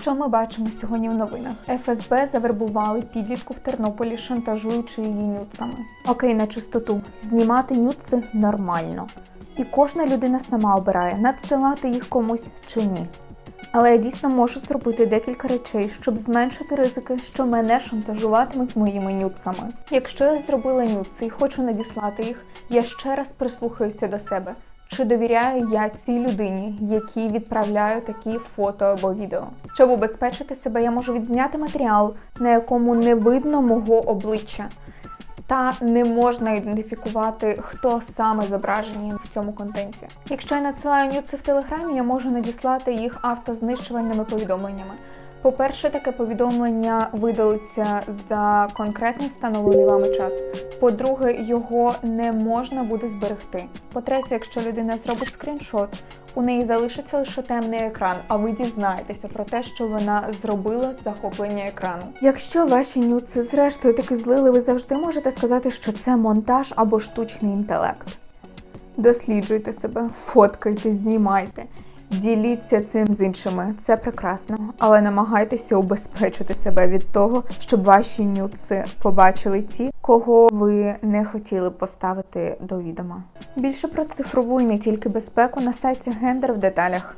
Що ми бачимо сьогодні в новинах? ФСБ завербували підлітку в Тернополі, шантажуючи її нюцами. Окей, на чистоту. Знімати нюци нормально. І кожна людина сама обирає, надсилати їх комусь чи ні. Але я дійсно можу зробити декілька речей, щоб зменшити ризики, що мене шантажуватимуть моїми нюцами. Якщо я зробила нюци і хочу надіслати їх, я ще раз прислухаюся до себе. Чи довіряю я цій людині, якій відправляю такі фото або відео? Щоб убезпечити себе, я можу відзняти матеріал, на якому не видно мого обличчя. Та не можна ідентифікувати, хто саме зображений в цьому контенті. Якщо я надсилаю нюци в телеграмі, я можу надіслати їх автознищувальними повідомленнями. По-перше, таке повідомлення видалиться за конкретний встановлений вами час. По-друге, його не можна буде зберегти. По-третє, якщо людина зробить скріншот, у неї залишиться лише темний екран, а ви дізнаєтеся про те, що вона зробила захоплення екрану. Якщо ваші нюци зрештою таки злили, ви завжди можете сказати, що це монтаж або штучний інтелект. Досліджуйте себе, фоткайте, знімайте. Діліться цим з іншими, це прекрасно, але намагайтеся убезпечити себе від того, щоб ваші нюци побачили ті, кого ви не хотіли поставити до відома. Більше про цифрову і не тільки безпеку на сайті Гендер в деталях.